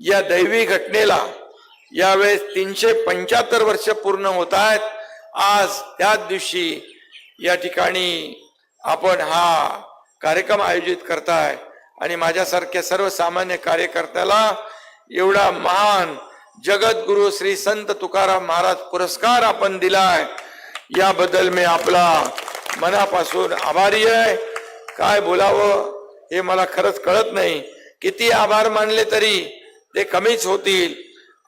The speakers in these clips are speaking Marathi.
या दैवी घटनेला यावेळेस तीनशे पंच्याहत्तर वर्ष पूर्ण होत आहेत. आज त्याच दिवशी या ठिकाणी आपण हा कार्यक्रम आयोजित करताय आणि माझ्यासारख्या सर्वसामान्य कार्यकर्त्याला एवढा महान जगद्गुरु श्री संत तुकाराम महाराज पुरस्कार आपण दिलाय. याबद्दल मी आपला मनापासून आभारी आहे. काय बोलावं हे मला खरंच कळत नाही. किती आभार मानले तरी ते कमीच होतील.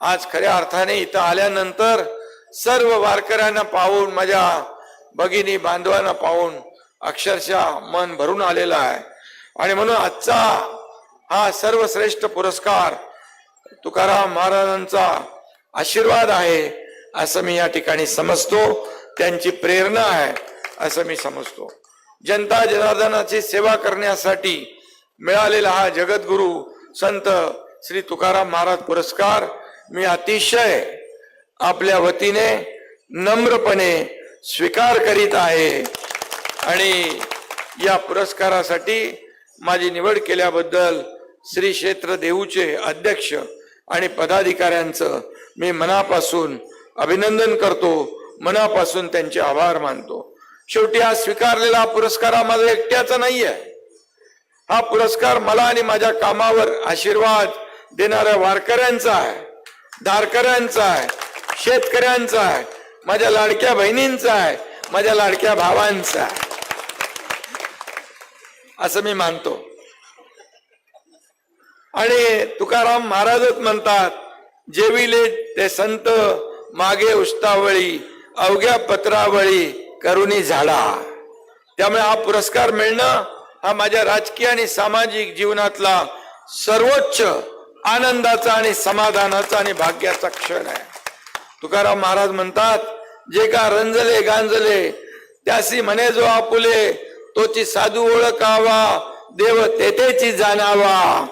आज खऱ्या अर्थाने इथं आल्यानंतर सर्व वारकऱ्यांना पाहून माझ्या भगिनी बांधवांना पाहून अक्षरशः मन भरून आलेलं आहे. आणि म्हणून आजचा हा सर्वश्रेष्ठ पुरस्कार तुकाराम महाराजांचा आशीर्वाद आहे असं मी या ठिकाणी समजतो. त्यांची प्रेरणा आहे असं मी समजतो. जनता जनार्दनाची सेवा करण्यासाठी मिळालेला हा जगद्गुरु संत श्री तुकाराम महाराज पुरस्कार. मी अतिशय आपल्या वतीने नम्रपणे स्वीकार करीत आहे. आणि या पुरस्कारासाठी माझी निवड केल्याबद्दल श्री क्षेत्र देऊचे अध्यक्ष आणि पदाधिकाऱ्यांचं मी मनापासून अभिनंदन करतो. मनापासून त्यांचे आभार मानतो. शेवटी हा स्वीकारलेला हा पुरस्कार हा माझा एकट्याचा नाहीये. हा पुरस्कार मला आणि माझ्या कामावर आशीर्वाद देणाऱ्या वारकऱ्यांचा आहे दारकऱ्यांचा आहे शेतकऱ्यांचा आहे माझ्या लाडक्या बहिणींचा आहे माझ्या लाडक्या भावांचा आहे. असं मी मानतो. आणि तुकाराम महाराजच म्हणतात जेविले ते संत मागे उष्टावळी अवघ्या पत्रावळी करुणी झाडा. त्यामुळे हा पुरस्कार मिळणं हा माझ्या राजकीय आणि सामाजिक जीवनातला सर्वोच्च आनंदाचा आणि समाधानाचा आणि भाग्याचा क्षण आहे. तुकाराम महाराज म्हणतात जे का रंजले गांजले त्यासी म्हणे जो आपुले तोची साधू ओळखावा देव तेथेची जाणावा.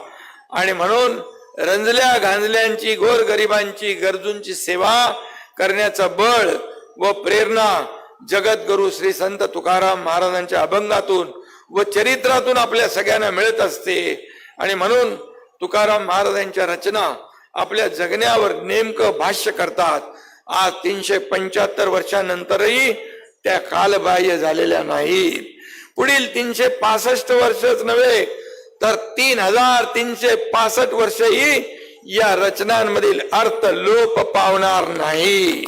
आणि म्हणून रंजल्या गांजल्यांची गोर गरिबांची गरजूंची सेवा करण्याचं बळ व प्रेरणा जगद्गुरु श्री संत तुकाराम महाराजांच्या अभंगातून व चरित्रातून आपल्या सगळ्यांना मिळत असते. आणि म्हणून तुकाराम महाराजांच्या रचना आपल्या जगण्यावर नेमकं भाष्य करतात. आज तीनशे पंच्याहत्तर वर्षानंतरही त्या कालबाह्य झालेल्या नाहीत. पुढील तीनशे पासष्ट वर्षच नव्हे तर तीन हजार तीनशे पासष्ट वर्षही या रचनांमधील अर्थ लोप पावणार नाही.